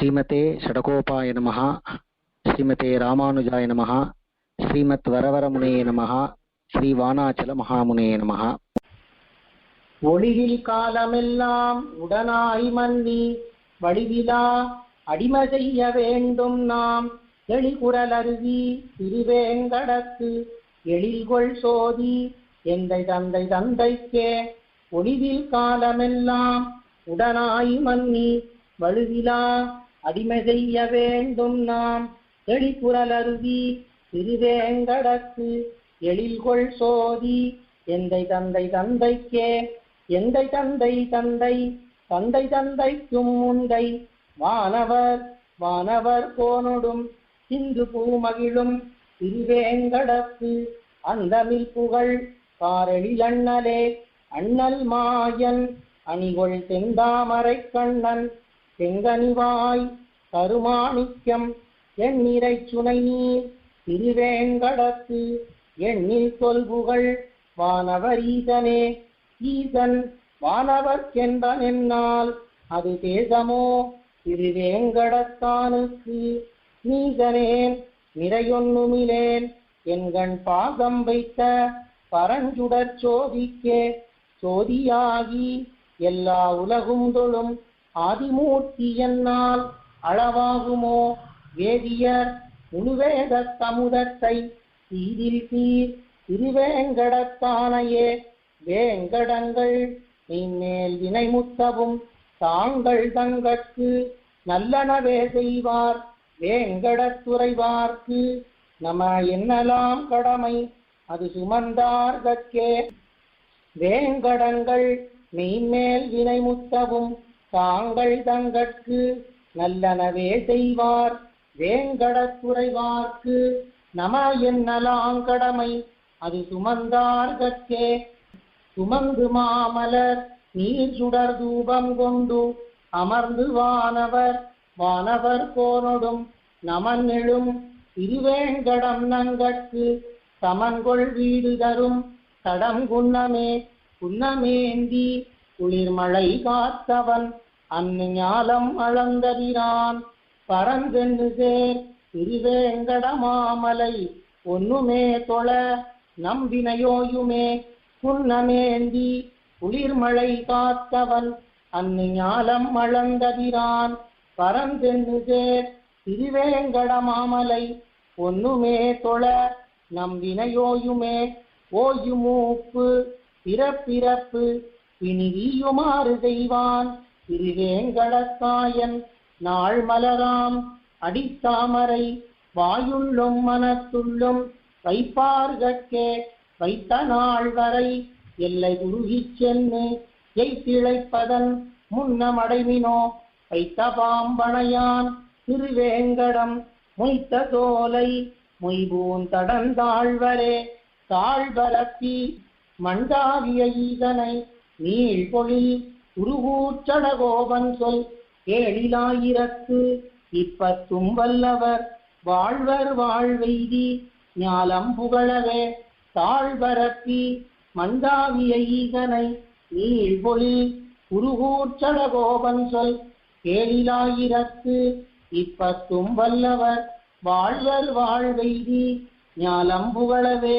ஸ்ரீமதே ஷடகோபாய நம ஸ்ரீமதே ராமானுஜாய நம ஸ்ரீமத் வரவரமுனையே நம ஸ்ரீ வானாச்சல மகாமுனே நம ஒளிவில் காலமெல்லாம் உடனாய் மன்னி வடிவிலா அடிமை செய்ய வேண்டும் நாம் எளிகுரல் அருவி திருவேங்கடத்து எழில்கொள் சோதி எந்தை தந்தை தந்தைக்கே. ஒளிவில் காலமெல்லாம் உடனாய் மன்னி வழுவிலா அடிமை செய்ய வேண்டும் நாம். தெளிகுரல் அருவி திருவேங்கடத்து எழில்கொள் சோதி எந்தை தந்தை தந்தைக்கே? எந்தை தந்தை தந்தை? தந்தை தந்தைக்கும் முந்தை வானவர் வானவர் போனொடும். சிந்து பூமகிழும் திருவேங்கடத்து அந்தமில் புகழ் காரளில் அண்ணலே. அண்ணல் மாயன் அணிகொள் செந்தாமரை கண்ணன். செங்கனிவாய் கருமாணிக்கம் எண்ணிறை சுனை நீர் திருவேங்கடத்து எண்ணில் சொல்புகள் வானவர் ஈசனே. ஈசன் வானவர்க்கென்பன் என்னால் அது தேசமோ? திருவேங்கடத்தானுக்கு நீசனேன் நிறையொன்னுமிலேன் என்கண் பாகம் வைத்த பரஞ்சுடற் சோதிக்கே சோதியாகி எல்லா உலகும் தொழும் ஆதிமூர்த்தி என்னால் அளவாகுமோ? வேதியர் முழுவேத சமுதத்தை சீதில் சீர் திருவேங்கடத்தானையே. வேங்கடங்கள் மேல் வினைமுத்தவும் தாங்கள் தங்கட்கு நல்லனவே செய்வார். வேங்கடத்துறைவார்க்கு நம என்னலாம் கடமை? அது சுமந்தார்கட்கே. வேங்கடங்கள் மெய்மேல் வினைமுத்தவும் தாங்கள் தங்கட்கு நல்லனவே செய்வார். வேங்கடத்துறைவார்க்கு நம என்னலாங்கடமை அது சுமந்தார்கட்கே சுமந்து மாமலர் நீர் சுடர் தூபம் கொண்டு அமர்ந்து வானவர் வானவர் போனொடும் நமன் எழும். இருவேங்கடம் நங்கட்கு சமன்கொள் வீடு தரும். தடம் குன்னமே குன்னமேந்தி குளிர்மழை காத்தவன் அன்னு ஞாலம் அளந்ததிரான். பரந்தென்று சேர் திருவேங்கடமாமலை ஒன்னுமே தொழ நம்பினையோயுமே. புன்னமேந்தி குளிர்மழை காத்தவன் அன்னு ஞாலம் அளந்ததிரான். பரந்தென்று சேர் திருவேங்கடமாமலை ஒன்னுமே தொழ நம்பினையோயுமே. ஓயுமூப்பு பிறப்பிறப்பு பிணிவியுமாறு செய்வான். திருவேங்கடத்தாயன் நாள் மலராம் அடித்தாமரை வாயுள்ளும் மனத்துள்ளும் வைப்பார்கட்கே வைத்த நாள் வரை எல்லை உருகி சென்று எய்திழைப்பதன் முன்னமடைவினோ வைத்த பாம்பனையான் திருவேங்கடம் மொய்த்த தோலை மொய்பூன் தடந்தாழ்வரே தாழ்வரப்பி மண்டாவிய ஈதனை நீழ்பொழில் உருகூச்சடகோபன் சொல் கேளிலாயிரத்து இப்பத்தும் வல்லவர். வாழ்வர் வாழ்வெய்தி ஞாலம் புகழவே தாழ்வரப்பி மண்டாவிய ஈகனை நீழ்பொழில் உருகூச்சடகோபன் சொல் கேளிலாயிரத்து இப்பத்தும் வல்லவர். வாழ்வர் வாழ்வெய்தி ஞாலம் புகழவே